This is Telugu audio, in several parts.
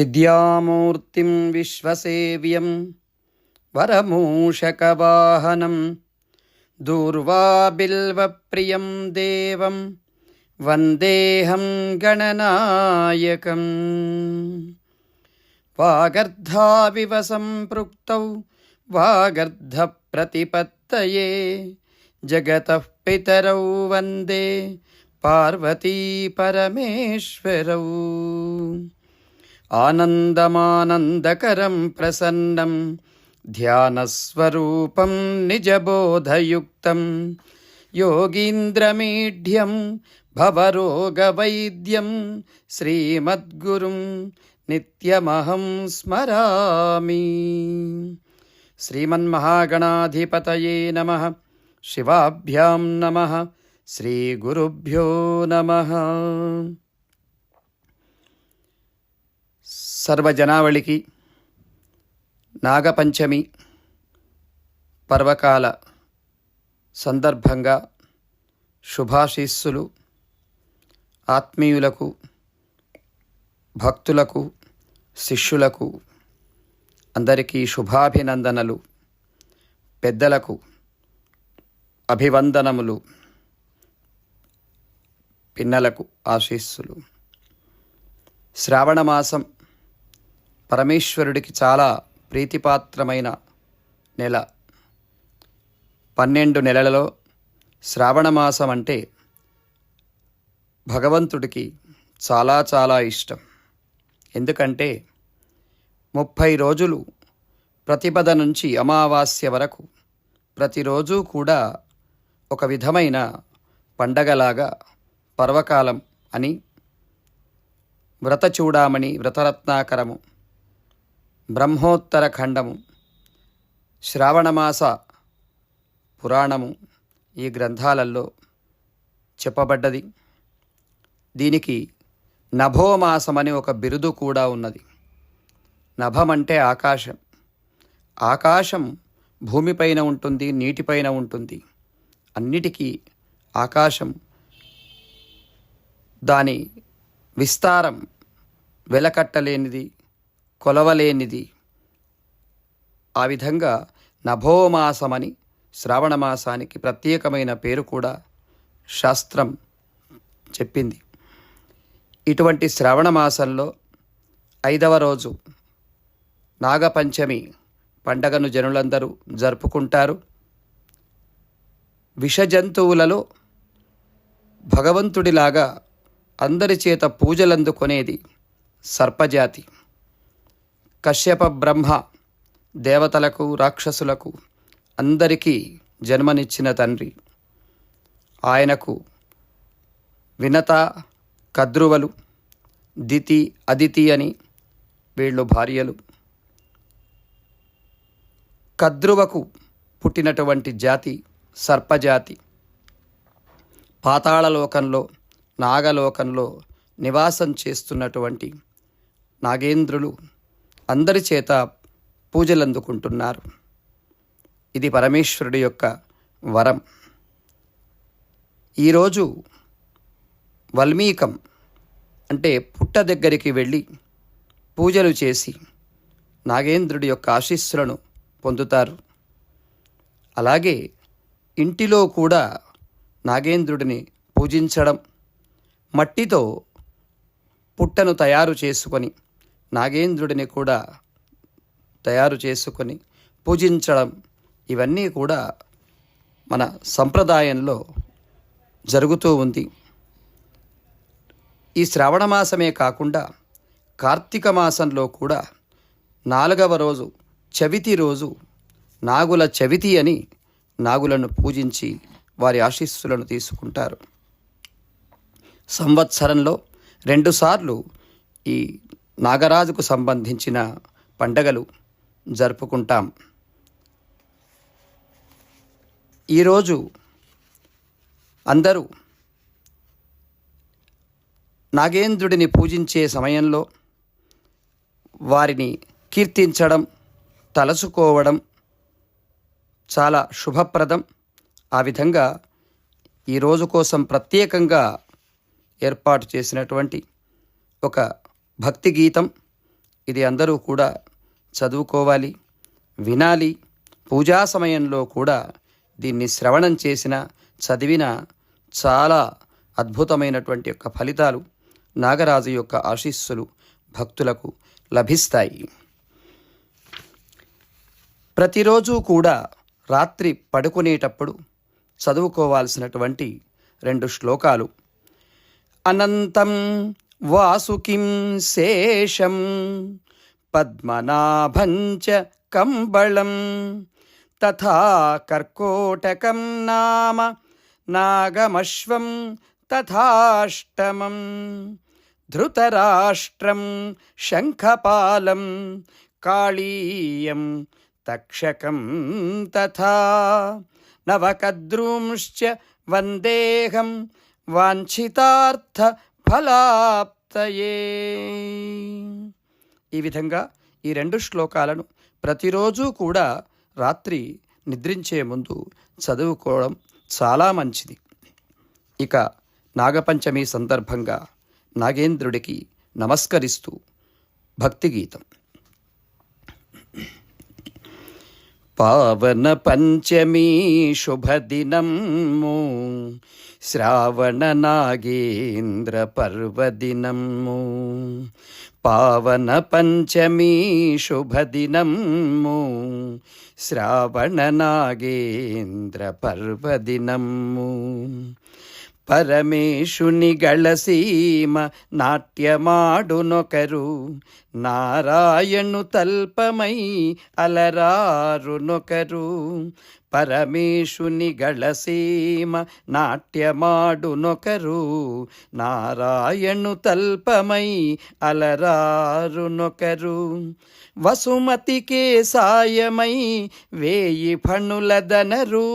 విద్యామూర్తిం విశ్వసేవ్యం వరమూషకవాహనం దూర్వాబిల్వప్రియం దేవం వందేహం గణనాయకం. వాగర్ధావివ సంపృక్తౌ వాగర్ధప్రతిపత్తయే జగతః పితరౌ వందే పార్వతీ పరమేశ్వరౌ. ఆనందమానందకరం ప్రసన్నం ధ్యానస్వరూపం నిజబోధయుక్తం. యోగీంద్రమీఢ్యం భవరోగవైద్యం శ్రీమద్గురుం నిత్యమహం స్మరామి. శ్రీమన్మహాగణాధిపతయే నమ శివాభ్యాం నమ శ్రీగురుభ్యో నమ. సర్వజనావళికి నాగపంచమి పర్వకాల సందర్భంగా శుభాశీస్సులు ఆత్మీయులకు భక్తులకు శిష్యులకు అందరికీ శుభాభినందనలు పెద్దలకు అభివందనములు పిన్నలకు ఆశీస్సులు. శ్రావణమాసం పరమేశ్వరుడికి చాలా ప్రీతిపాత్రమైన నెల. పన్నెండు నెలలలో శ్రావణమాసం అంటే భగవంతుడికి చాలా చాలా ఇష్టం. ఎందుకంటే ముప్పై రోజులు ప్రతిపద నుంచి అమావాస్య వరకు ప్రతిరోజు కూడా ఒక విధమైన పండగలాగా పర్వకాలం అని వ్రత వ్రతచూడామణి వ్రతరత్నాకరము బ్రహ్మోత్తర ఖండము శ్రావణమాస పురాణము ఈ గ్రంథాలలో చెప్పబడ్డది. దీనికి నభోమాసమని ఒక బిరుదు కూడా ఉన్నది. నభమంటే ఆకాశం. ఆకాశం భూమిపైన ఉంటుంది నీటిపైన ఉంటుంది. అన్నిటికీ ఆకాశం. దాని విస్తారం వెలకట్టలేనిది కొలవలేనిది. ఆ విధంగా నభోమాసమని శ్రావణ మాసానికి ప్రత్యేకమైన పేరు కూడా శాస్త్రం చెప్పింది. ఇటువంటి శ్రావణ మాసంలో ఐదవ రోజు నాగపంచమి పండగను జనులందరూ జరుపుకుంటారు. విషజంతువులలో భగవంతుడిలాగా అందరి చేత పూజలందుకొనేది సర్పజాతి. కశ్యప బ్రహ్మ దేవతలకు రాక్షసులకు అందరికీ జన్మనిచ్చిన తండ్రి. ఆయనకు వినత కద్రువలు దితి అదితి అని వీళ్ళు భార్యలు. కద్రువకు పుట్టినటువంటి జాతి సర్పజాతి. పాతాళలోకంలో నాగలోకంలో నివాసం చేస్తున్నటువంటి నాగేంద్రులు అందరి చేత పూజలు అందుకుంటున్నారు ఇది పరమేశ్వరుడి యొక్క వరం. ఈరోజు వల్మీకం అంటే పుట్ట దగ్గరికి వెళ్ళి పూజలు చేసి నాగేంద్రుడి యొక్క ఆశీస్సులను పొందుతారు. అలాగే ఇంటిలో కూడా నాగేంద్రుడిని పూజించడం మట్టితో పుట్టను తయారు చేసుకొని నాగేంద్రుడిని కూడా తయారు చేసుకొని పూజించడం ఇవన్నీ కూడా మన సంప్రదాయంలో జరుగుతూ ఉంది. ఈ శ్రావణ మాసమే కాకుండా కార్తీక మాసంలో కూడా నాలుగవ రోజు చవితి రోజు నాగుల చవితి అని నాగులను పూజించి వారి ఆశీస్సులను తీసుకుంటారు. సంవత్సరంలో రెండుసార్లు ఈ నాగరాజుకు సంబంధించిన పండగలు జరుపుకుంటాం. ఈరోజు అందరూ నాగేంద్రుడిని పూజించే సమయంలో వారిని కీర్తించడం తలచుకోవడం చాలా శుభప్రదం. ఆ విధంగా ఈ రోజు కోసం ప్రత్యేకంగా ఏర్పాటు చేసినటువంటి ఒక భక్తి గీతం. ఇది అందరూ కూడా చదువుకోవాలి వినాలి. పూజా సమయంలో కూడా దీన్ని శ్రవణం చేసిన చదివిన చాలా అద్భుతమైనటువంటి యొక్క ఫలితాలు నాగరాజు యొక్క ఆశీస్సులు భక్తులకు లభిస్తాయి. ప్రతిరోజు కూడా రాత్రి పడుకునేటప్పుడు చదువుకోవాల్సినటువంటి రెండు శ్లోకాలు. అనంతం వాసుకిం శేషం పద్మనాభంచ కంబళం తథా కర్కోటకం నామ నాగమశ్వం తథాష్టమం ధృతరాష్ట్రం శంఖపాలం కాళీయం తక్షకం తథా నవకద్రూంశ్చ వందేహం వాంఛితార్థ ఫలాప్తయే. ఈ విధంగా ఈ రెండు శ్లోకాలను ప్రతిరోజు కూడా రాత్రి నిద్రించే ముందు చదువుకోవడం చాలా మంచిది. ఇక నాగపంచమి సందర్భంగా నాగేంద్రుడికి నమస్కరిస్తూ భక్తి గీతం పావన పంచమీ శుభదినము. శ్రావణ నాగేంద్ర పర్వదినము. పావన పంచమీ శుభదినము. శ్రావణ నాగేంద్ర పర్వదినము. పరమేశుని గళసీమ నాట్యమాడునొకరు. నారాయణు తల్పమై అలరారునొకరు. పరమేశుని గళసీమ నాట్యమాడునొకరు. నారాయణు తల్పమై అలరారునొకరు. వసుమతికే సాయమై వేయి ఫణులదనరు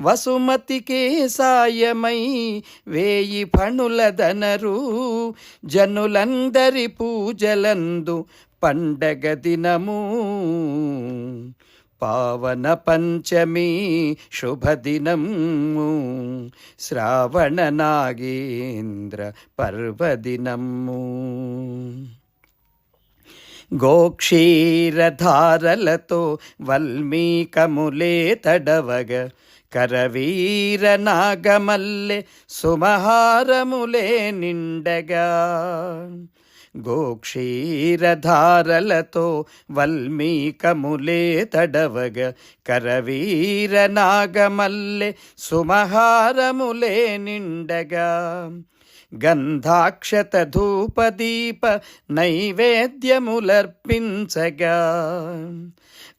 వసుమతికే సాయమై వేయి ఫణులదనరు జనులందరి పూజలందు పండగ దినము. పావన పంచమి శుభదినము శ్రావణ నాగేంద్ర పర్వదినము గోక్షీరధారలతో వల్మీకములే తడవగ. కరవీర నాగమల్లె సుమహారములే నిండగా. గోక్షీరధారలతో వల్మీకములే తడవగ. కరవీర నాగమల్లె సుమహారములే నిండగా. గంధాక్షత ధూపదీప నైవేద్యములర్పించగా.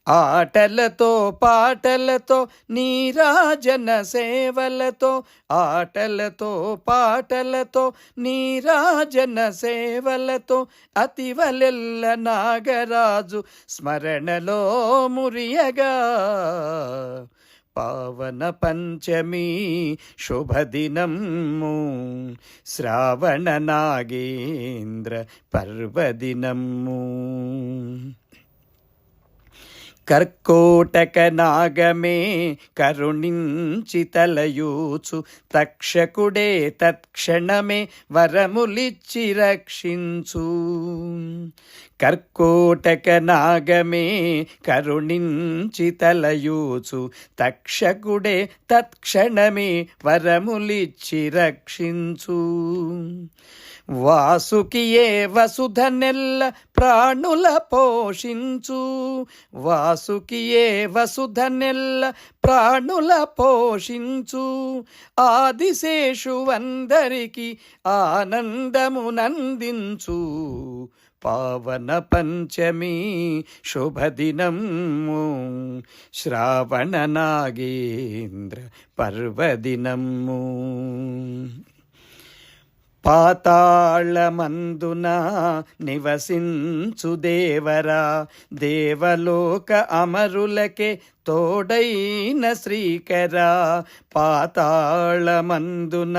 ఆటలతో పాటలతో నీరాజన సేవలతో ఆటలతో పాటలతో నీరాజన సేవలతో అతివలెల్ల నాగరాజు స్మరణలో మురియగా. పావన పంచమి శుభదినము శ్రావణ నాగేంద్ర పర్వదినము కర్కోటక నాగమే కరుణించి తలయూచు. తక్షకుడే తత్క్షణమే వరములిచ్చి రక్షించు. కర్కోటక నాగమే కరుణించి తలయూచు. తక్షకుడే తత్క్షణమే వరములిచ్చి రక్షించు. వాసుకియే వసుధ నెల్ల ప్రాణుల పోషించు. వాసుకియే వసుధ నెల్ల ప్రాణుల పోషించు. ఆదిశేషు ఆనందమునందించు పావన పంచమి శుభదినము. శ్రావణ నాగేంద్ర పర్వదినము. పాతాళమందున నివసించు దేవరా దేవలోక అమరులకే తోడైన శ్రీకరా. పాతాళమందున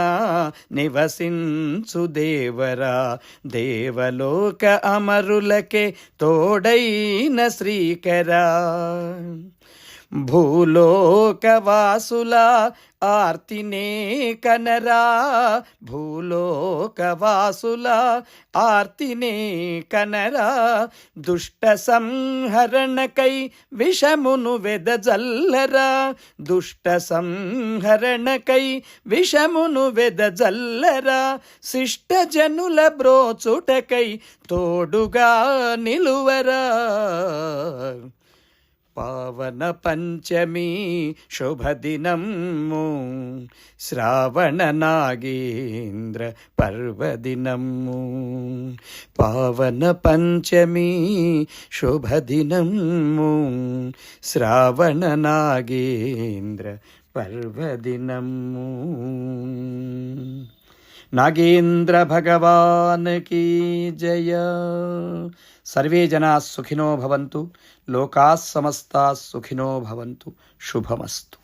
నివసించు దేవరా దేవలోక అమరులకే తోడైన శ్రీకరా. భూలోకవాసుల ఆర్తినే కనరా. భూలోకవాసుల ఆర్తినే కనరా. దుష్ట సంహరణకై విషమును వెదజల్లరా. దుష్ట సంహరణకై విషమును వెదజల్లరా. శిష్ట జనుల బ్రోచుటకై తోడుగా నిలువరా. పావన పంచమి శుభదినము. శ్రావణ నాగేంద్ర పర్వదినము. పావన పంచమి శుభదినము. శ్రావణ నాగేంద్ర పర్వదినము. नागेन्द्र भगवान की जय। सर्वे जना सुखिनो भवन्तु लोका समस्ता सुखिनो भवन्तु। शुभमस्तु।